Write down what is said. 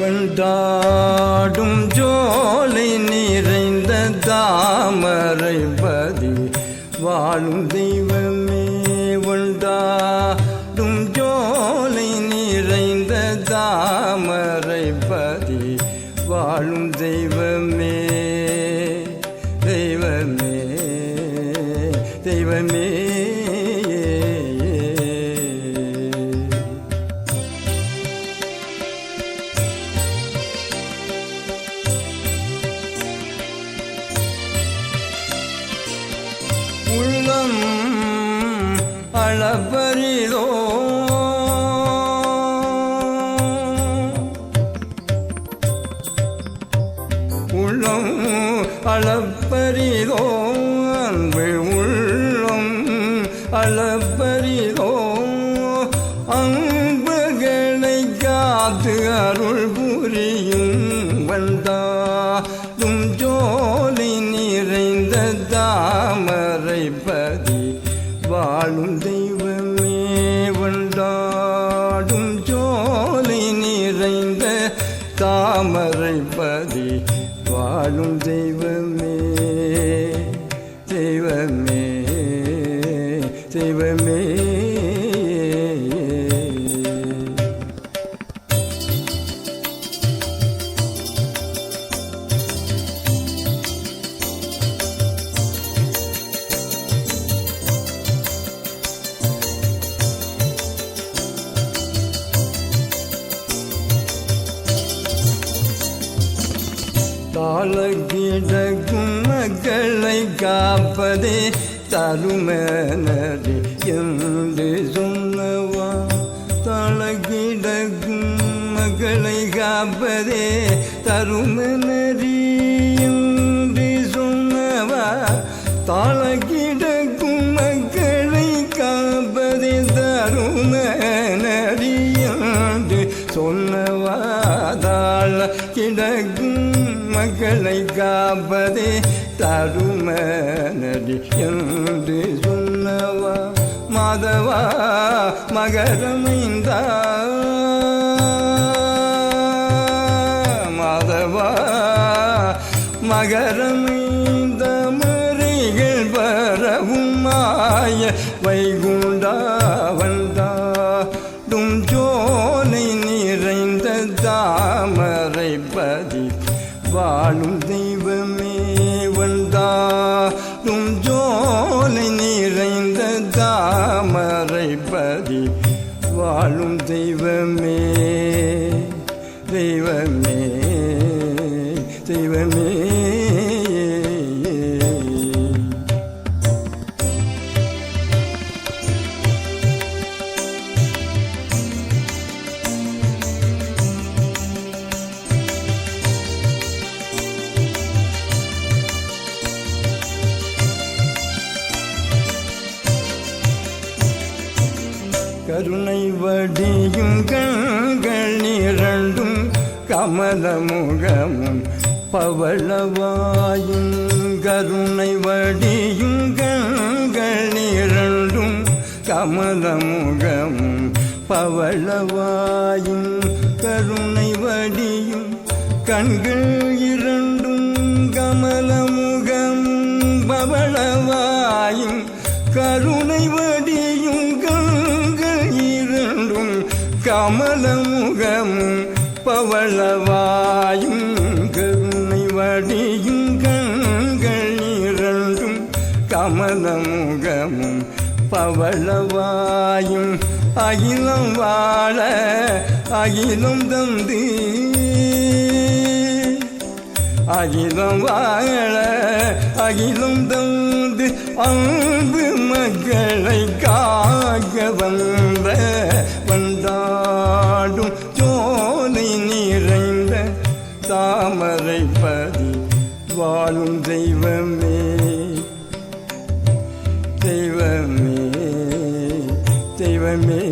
வெண்டாடும் ஜோலை நிறைந்த தாமரை பதி வாழும் தெய்வமே வெண்டாடும் ஜோலை நிறைந்த தாமரை பதி வாழும் தெய்வமே தெய்வமே தெய்வமே. அளப்பரிதோ உள்ளம் அளப்பரிதோ அன்பு உள்ளம் அளப்பரிதோ அன்புகளை காத்து அருள் புரியும் வந்தாலும் ஜோலி நிறைந்த தாமரை பதி. வாழும் வண்டாடும் ஜோலி நிறைந்த தாமரை பதி வாழும் தெய்வமே தெய்வமே தெய்வமே. தாளகிடக்கும் மக்களை காப்பதே தருமனது என்று சொன்னவா. தளகிடக்கும் மக்களை காப்பதே தருமனரி என்று சொன்னவா. தாளகிடக்கும் மக்கள் சொன்னவாதாள் கிடக்கும் மகளை காப்பதே தரும நடி என்று சொன்னவா. மாதவா மகரமைந்தா. மாதவா மகரமைந்த மறைகள் பரவும் மாய வைகுண்டா. தாமரை பதி வாழும் தெய்வமே வந்தாரும் ஜோலை நிறைந்த தாமரை பதி வாழும் தெய்வமே தெய்வமே தெய்வமே. கருணை வடியும் கண்கள் இரண்டும் கமல முகமும் பவளவாயும் கருணை வடியும் கண்கள் இரண்டும் கமல முகமும் பவளவாயும் கருணை வடியும் கண்கள் இரண்டும் கமலம் கமலமுகமும் பவளவாயும் கருணை வடியும் கண்கள் இரண்டும் கமலமுகமும் பவளவாயும். அகிலம் வாழ அகிலம் தந்து. அகிலம் வாழ அகிலம் தந்து. அன்பு மக்களை காக்க வந்த தாமரை பதி வாழும் தெய்வமே தெய்வமே தெய்வமே.